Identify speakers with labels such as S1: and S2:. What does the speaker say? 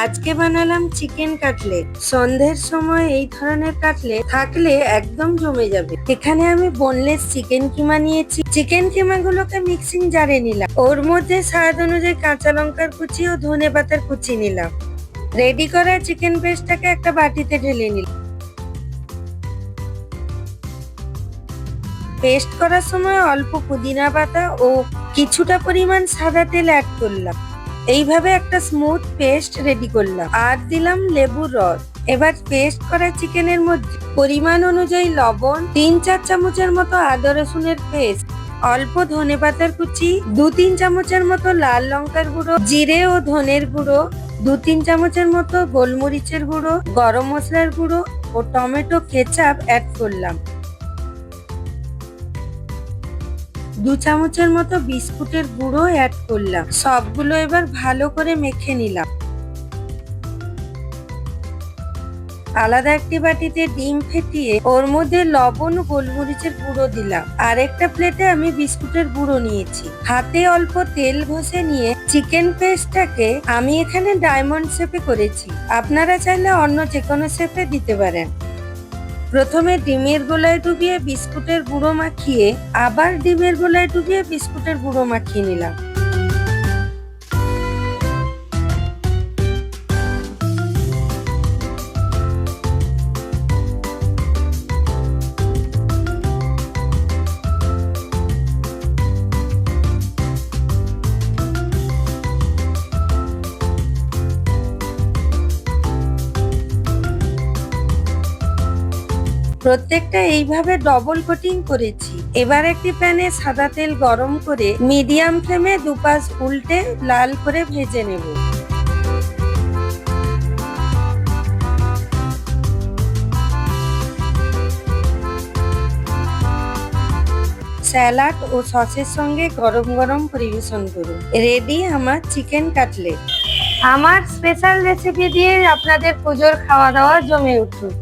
S1: আজকে বানালাম chicken cutlet সন্ধ্যের সময় এই ধরনের কাটলেট থাকলে একদম জমে যাবে। এখানে আমি বোনলেস চিকেন কিমা নিয়েছি। চিকেন কিমা গুলোকে মিক্সিং জারে নিলাম। ওর মধ্যে স্বাদ অনুযায়ী কাঁচা লঙ্কার কুচি ও ধনে পাতার কুচি নিলাম। রেডি করা চিকেন পেস্টটাকে একটা বাটিতে ঢেলে নিলাম। পেস্ট করার সময় অল্প পুদিনা পাতা ও কিছুটা পরিমাণ সাদা তেল অ্যাড করলাম। এইভাবে একটা স্মুথ পেস্ট রেডি করলাম। আর দিলাম লেবুর রস। এবার পেস্ট করা চিকেনের মধ্যে পরিমাণ অনুযায়ী লবণ, তিন চার চামচের মতো আদা রসুনের পেস্ট অল্প ধনে পাতার কুচি, দু তিন চামচের মতো লাল লঙ্কার গুঁড়ো, জিরে ও ধনের গুঁড়ো, দু তিন চামচের মতো গোলমরিচের গুঁড়ো, গরম মশলার গুঁড়ো ও টমেটো কেচাপ অ্যাড করলাম। দু চামচের মতো বিস্কুটের গুঁড়ো অ্যাড করলাম। সবগুলো এবার ভালো করে মেখে নিলাম। আলাদা একটি বাটিতে ডিম ফেটিয়ে ওর মধ্যে লবণ ও গোলমরিচের গুঁড়ো দিলাম। আর একটা প্লেটে আমি বিস্কুটের গুঁড়ো নিয়েছি। হাতে অল্প তেল ঘষে নিয়ে চিকেন পেস্টটাকে আমি এখানে ডায়মন্ড শেপে করেছি। আপনারা চাইলে অন্য যে কোনো শেপে দিতে পারেন। প্রথমে ডিমের গোলায় ডুবিয়ে বিস্কুটের গুঁড়ো মাখিয়ে আবার ডিমের গোলায় ডুবিয়ে বিস্কুটের গুঁড়ো মাখিয়ে নিলাম। প্রত্যেকটা এইভাবে ডবল কোটিং করেছি। এবার একটি প্যানে সাদা তেল গরম করে মিডিয়াম ফ্লেমে দুপাশ উল্টে লাল করে ভেজে নেব। স্যালাড ও সসের সঙ্গে গরম গরম পরিবেশন করুন। রেডি আমার চিকেন কাটলেট। আমার স্পেশাল রেসিপি দিয়ে আপনাদের পুজোর খাওয়া দাওয়া জমে উঠুক।